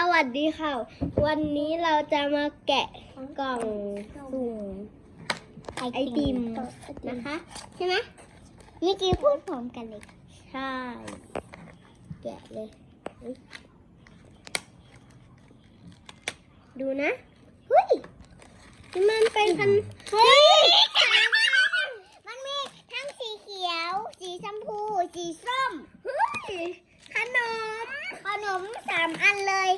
สวัสดีค่ะ วันนี้เราจะมาแกะกล่องสุ่มไอติมนะคะ ใช่ไหมเมื่อกี้พูดพร้อมกันเลย ใช่ แกะเลย ดูนะเฮ้ยมันเป็นคันเฮ้ยมันมีทั้งสีเขียว สีชมพู สีส้มเฮ้ยามอันเลย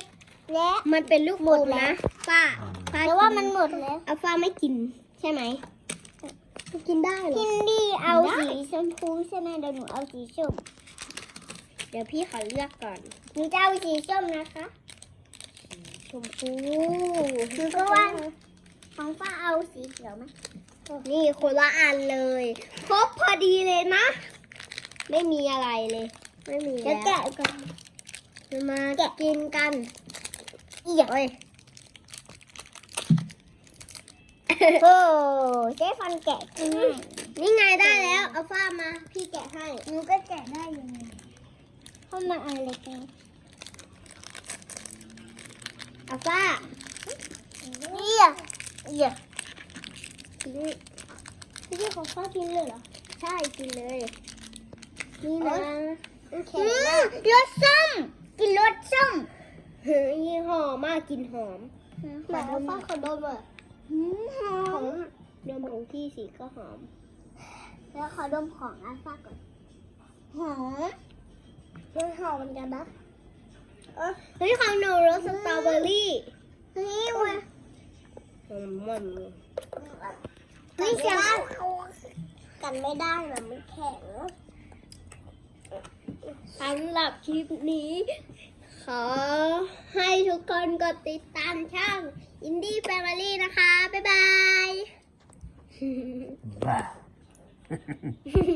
และมันเป็นลูกหมบดมแล้วนะฝ้าฝ้าแต่ว่ามันหมดแล้วเอาฝ้าไม่กินใช่ไหมกินได้เหรกิอนดีเอาได้สีชมพูใช่ไหมเดี๋ยวหนูเอาสีส้มเดี๋ยวพี่ขอเลือกก่อนหนูจะเอาสีส้มนะคะชมพูหนูก็ว่าของป้าเอาสีเขียวไหมนี่คนละอันเลยครบพอดีเลยนะ ไม่มีอะไรเลย ไม่มีเดี๋แล้ยววแกะก่อนจะ มากินกันเอียกเลยโอ้เจ๊ฟันแกะง่ายนี่ไงได้แล้ว เอาฝ้ามา พี่แกะให้หนูก็แกะได้ยังไงเพราะมันอะไรกันเอาฝ้าเอียเอียทิ้งพี่ของฝ้าทิ้งเลยเหรอ ใช่กินเลย นี่นะแข็งมากรสส้มกินรสส้ม เฮ้ยหอมมากกินหอมขอดมฝ้าขอดมอะหืมหอหอมมดมของพี่สีก็หอม แล้วขอดมของอัลฟาก่อน หอมมันหอมเหมือนกันนะเฮ้ยของหนูรสสตรอเบอรี่เฮ้ยว่ะหอมมันไม่ใช่กันไม่ได้หรอมันแข็งสำหรับคลิปนี้ ขอให้ทุกคนกดติดตามช่องอินดี้แฟมิลี่นะคะ บ๊ายบาย